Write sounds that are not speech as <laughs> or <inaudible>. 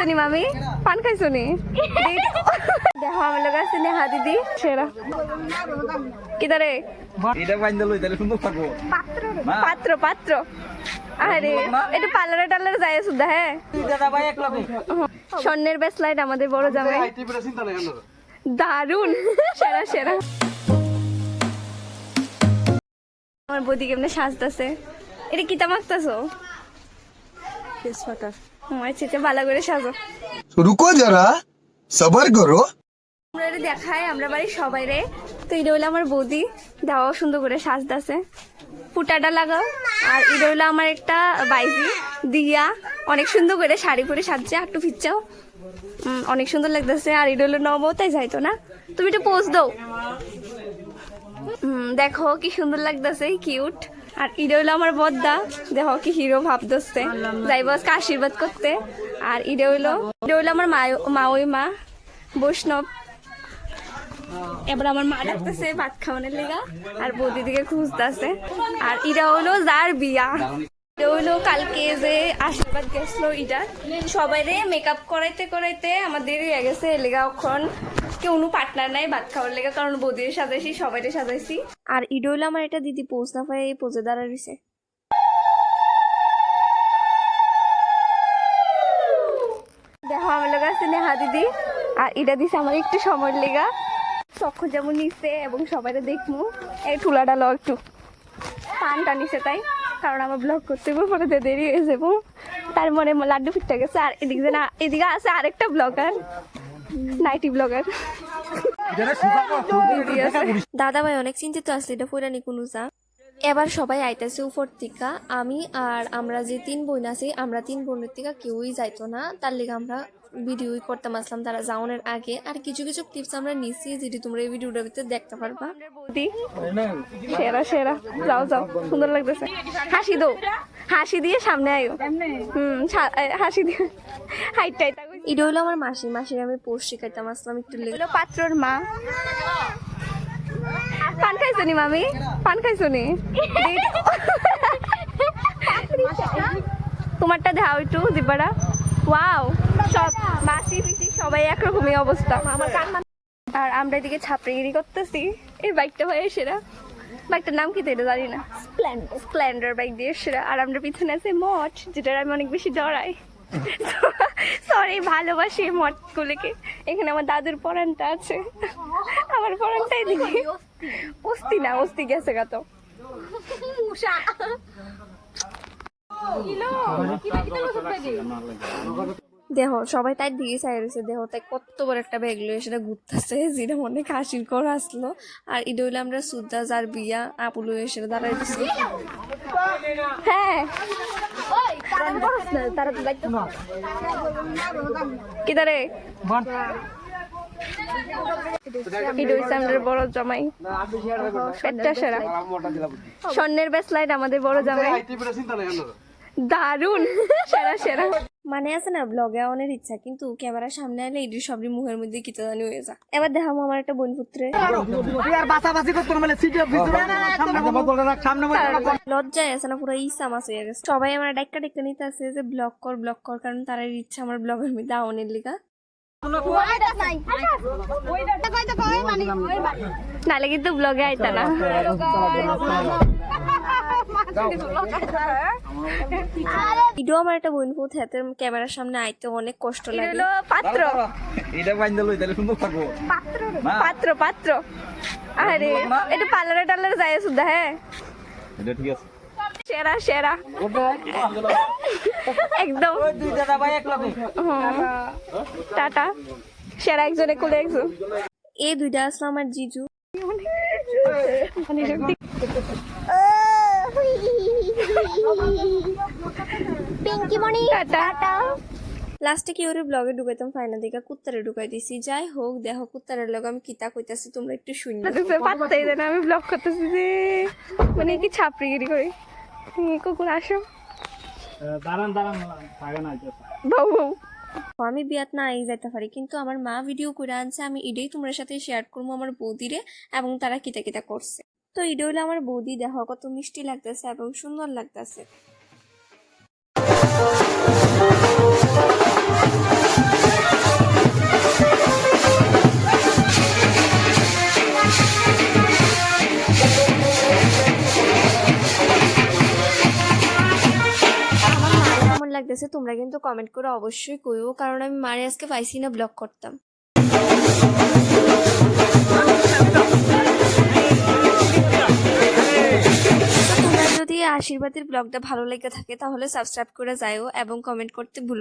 খাইছো নি মামি? পান খাইছো নি দেখো আছে নেহা দিদি। সেরা। কিদারে এটা বাইন্দা লই তাহলে সুন্দর থাকব। পাত্র পাত্র আরে একটু পার্লারে টার্লারে যায় সুদ্ধা হ্যাঁ স্বর্ণের বেস্ট লাইট আমাদের বড় জামাই। দারুণ সেরা সেরা। আমার বৌদি কেমনে সাজতেছে? এটা কিতা মাখতেছো আমরা বাড়ির সবাই রে। তো আমার বৌদি দাওয়া সুন্দর করে ফুটাটা লাগাও। আর এটা আমার একটা বাইজি দিয়া। অনেক সুন্দর করে শাড়ি পরে সাজছে একটু ফিরচাও অনেক সুন্দর লাগতেছে। আর এটা হলো নব তাই যাইতো না। তুমি একটু পোজ দাও। দেখো কি সুন্দর লাগতেছে কিউট আর ইডে হইল আমার বদ্দা। দেখো কি হিরো ভাব দোস্তে যাইব আজকে আশীর্বাদ করতে। আর ইডে হইল ইডে হইল আমার মা ওই মা বৈষ্ণব। এবার আমার মা ডাকতেছে ভাত খাওয়ানোর লেগা। আর বৌদি দিকে খুঁজতেছে আর ইরা হলো যার বিয়া। এটা হইল কালকে যে আশীর্বাদ গেছিল ইটা সবাই রে মেকআপ করাইতে করাইতে আমার দেরি হয়ে গেছে এলেগা এখন কেউ পার্টনার নাই ভাত খাওয়ার লেগে কারণ বৌদির সাজাইছি সবাই সাজাইছি। আর ইডো হইল আমার এটা দিদি পোজ না পাই এই পোজে দাঁড়া রয়েছে। দেখো আমার লোক আছে নেহা দিদি আর এটা দিছে আমার একটু সময় লেগা। তখন যেমন নিচ্ছে এবং সবাই দেখমু এই ঠুলাটা লো একটু। পানটা নিছে তাই। কারণ আমার ব্লগ করতে পরে দেরি হয়ে যাব তার মনে লাড্ডু ফিটটা গেছে। আর এদিকে না এদিকে আছে আরেকটা ব্লগার নাইটি ব্লগার দাদা ভাই অনেক চিন্তিত আসলে এটা পুরানি কোনো যা এবার সবাই আইতেছে উপর থেকে। আমি আর আমরা যে তিন বোন আছি আমরা তিন বোনের থেকে কেউই যাইতো না। তার লিগে আমরা ভিডিও করতাম আসলাম তারা যাওয়ানোর আগে। আর কিছু কিছু ক্লিপস আমরা নিচ্ছি যেটি তোমরা এই ভিডিওটার ভিতরে দেখতে পারবা। সেরা সেরা। যাও যাও সুন্দর লাগতেছে। হাসি দো হাসি দিয়ে সামনে আয়ো। হুম হাসি দিয়ে। হাইট টাইট এটা হলো আমার মাসি। মাসির আমি পোষ শিখাইতাম আসলাম একটু লেগে পাত্রর মা। পান খাইছো নি মামি? পান খাইছো নি? <laughs> তোমারটা দেখাও একটু দিব্বারা ওয়াও সব মাসি পিসি সবাই একরকমই অবস্থা। আমার আর আমরা এদিকে ছাপড়িগিরি করতেছি। এই বাইকটা হয়ে সেরা। বাইকটার নাম কি এটা জানি না। স্প্লেন্ডার বাইক দিয়ে সেরা। আর আমরা পিছনে আছে মঠ যেটার আমি অনেক বেশি ডরাই সরি ভালোবাসি এই মঠগুলোকে। এখানে আমার দাদুর পরানটা আছে। আমার পরানটা এদিকে। অস্তি না অস্তি গেছে গা তো। দেহ সবাই তাই দিকে চাই রয়েছে দেহ তাই কত বড় একটা ব্যাগ লয়ে সেটা ঘুরতেছে যেটা মনে কাশির কর আসলো। আর এটা হইলে আমরা সুদ্দা যার বিয়া আপু লয়ে সেটা দাঁড়াই দিছি হ্যাঁ তারা কি হচ্ছে বড় জামাই। পেটটা সেরা স্বর্ণের আমাদের বড় জামাই। দারুণ সেরা সেরা মানে আছে না ব্লগে অনেক ইচ্ছা কিন্তু ক্যামেরার সামনে এলে এটি সবই মুখের মধ্যে কিতা জানি হয়ে যায় এবার দেখাবো আমার একটা বোন পুত্রে লজ্জায় আছে না পুরো ইচ্ছা মাছ হয়ে গেছে সবাই আমার ডাক্কা ডাক্কা নিতে আছে যে ব্লগ কর ব্লগ কর কারণ তারা ইচ্ছা আমার ব্লগের মধ্যে আওনের লিগা নালে কিন্তু ব্লগে আইতা না ইডো আমার একটা বোন পুত হাতে ক্যামেরার সামনে আইতে অনেক কষ্ট লাগে পাত্র এটা বাইন্দা লই তাহলে সুন্দর থাকব মা। পাত্র পাত্র আরে এটা পার্লারে টার্লারে যায় সুদ্ধা হ্যাঁ এটা ঠিক আছে সেরা সেরা একদম টাটা সেরা একজনে কোলে একজন এই দুইটা আসলো আমার জিজু পিঙ্কি মনি টাটা লাস্টে কি ওরে ব্লগে ঢুকাইতাম? ফাইনা দিকে কুত্তারে ঢুকাই দিছি। যাই হোক দেখো কুত্তারের লগে আমি কিতা কইতাছি তোমরা একটু শুনি পাত্তাই দেন আমি ব্লগ করতেছি যে। মানে কি ছাপড়িগিরি করে। কুকুর আসো? দাঁড়ান দাঁড়ান থাকে না বউ বউ। আমি বিয়াত না আই যাইতে পারি কিন্তু আমার মা ভিডিও করে আনছে আমি এটাই তোমার সাথে শেয়ার করব আমার বৌদিরে এবং তারা কিতা কিতা করছে। তো এটা হলো আমার বৌদি দেখো কত মিষ্টি লাগতেছে এবং সুন্দর লাগতেছে। লাগতেছে তোমরা কিন্তু কমেন্ট করে অবশ্যই কইও, কারণ আমি মারে আজকে পাইছি না ব্লগ করতাম। আশীর্বাদের ব্লগটা ভালো লেগে থাকে তাহলে সাবস্ক্রাইব করে যাইও এবং কমেন্ট করতে ভুল